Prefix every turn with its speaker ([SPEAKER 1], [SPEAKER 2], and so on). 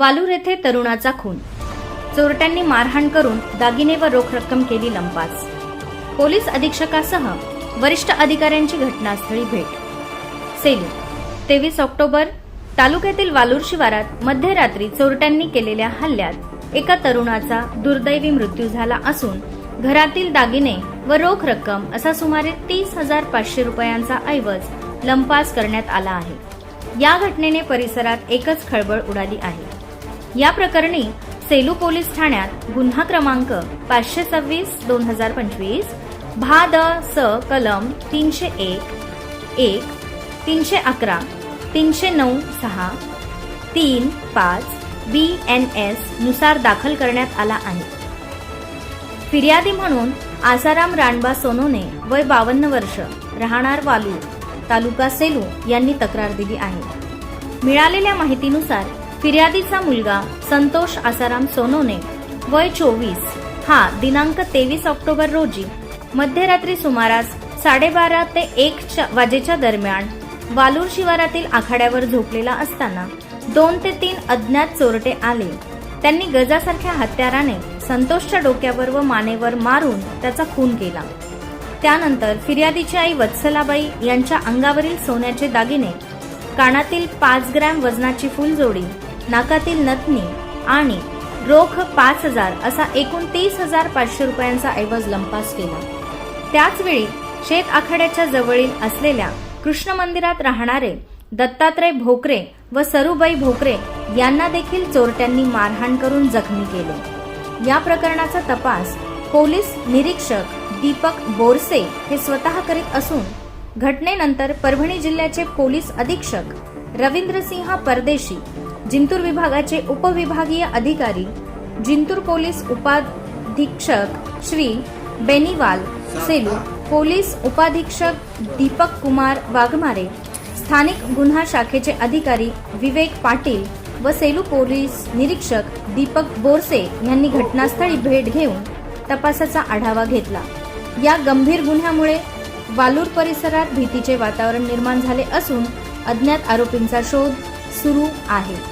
[SPEAKER 1] वालूर येथे तरुणाचा खून. चोरट्यांनी मारहाण करून दागिने व रोख रक्कम केली लंपास. पोलीस अधीक्षकासह वरिष्ठ अधिकाऱ्यांची घटनास्थळी भेट. सेलू तेवीस ऑक्टोबर तालुक्यातील वालूर शिवारात मध्यरात्री चोरट्यांनी केलेल्या हल्ल्यात एका तरुणाचा दुर्दैवी मृत्यू झाला असून घरातील दागिने व रोख रक्कम असा सुमारे तीस हजार पाचशे रुपयांचा ऐवज लंपास करण्यात आला आहे. या घटनेने परिसरात एकच खळबळ उडाली आहे. या प्रकरणी सेलू पोलीस ठाण्यात गुन्हा क्रमांक पाचशे सव्वीस दोन हजार पंचवीस भा द स कलम तीनशे एक एक तीनशे अकरा तीनशे नऊ सहा तीन पाच बी एन एसनुसार दाखल करण्यात आला आहे. फिर्यादी म्हणून आसाराम राणबा सोनोने वय बावन्न वर्ष राहणार वालू तालुका सेलू यांनी तक्रार दिली आहे. मिळालेल्या माहितीनुसार फिर्यादीचा मुलगा संतोष आसाराम सोनोने. वय चोवीस. हा दिनांक तेवीस ऑक्टोबर रोजी मध्यरात्री सुमारास साडेबारा ते एक वाजेच्या दरम्यान वालूर शिवारातील आखाड्यावर झोपलेला असताना दोन ते तीन अज्ञात चोरटे आले. त्यांनी गजासारख्या हत्याराने संतोषच्या डोक्यावर व मानेवर मारून त्याचा खून केला. त्यानंतर फिर्यादीची आई वत्सलाबाई यांच्या अंगावरील सोन्याचे दागिने कानातील पाच ग्रॅम वजनाची फुलजोडी नाकातील नथनी आणि रोख पाच हजार असा एकूण तीस हजार पाचशे रुपयांचा ऐवज लंपास केला. त्याचवेळी शेत आखाड्याच्या जवळील असलेल्या कृष्ण मंदिरात राहणारे दत्तात्रय भोकरे व सरुबाई भोकरे यांना देखील चोरट्यांनी मारहाण करून जखमी केले. या प्रकरणाचा तपास पोलीस निरीक्षक दीपक बोरसे हे स्वतः करीत असून घटनेनंतर परभणी जिल्ह्याचे पोलीस अधीक्षक रवींद्रसिंह परदेशी जिंतूर विभागाचे उपविभागीय अधिकारी जिंतूर पोलीस उपाधीक्षक श्री बेनीवाल सेलू पोलीस उपाधीक्षक दीपक कुमार वाघमारे स्थानिक गुन्हा शाखेचे अधिकारी विवेक पाटील व सेलू पोलीस निरीक्षक दीपक बोरसे यांनी घटनास्थळी भेट घेऊन तपासाचा आढावा घेतला. या गंभीर गुन्ह्यामुळे वालूर परिसरात भीतीचे वातावरण निर्माण झाले असून अज्ञात आरोपींचा शोध सुरू आहे.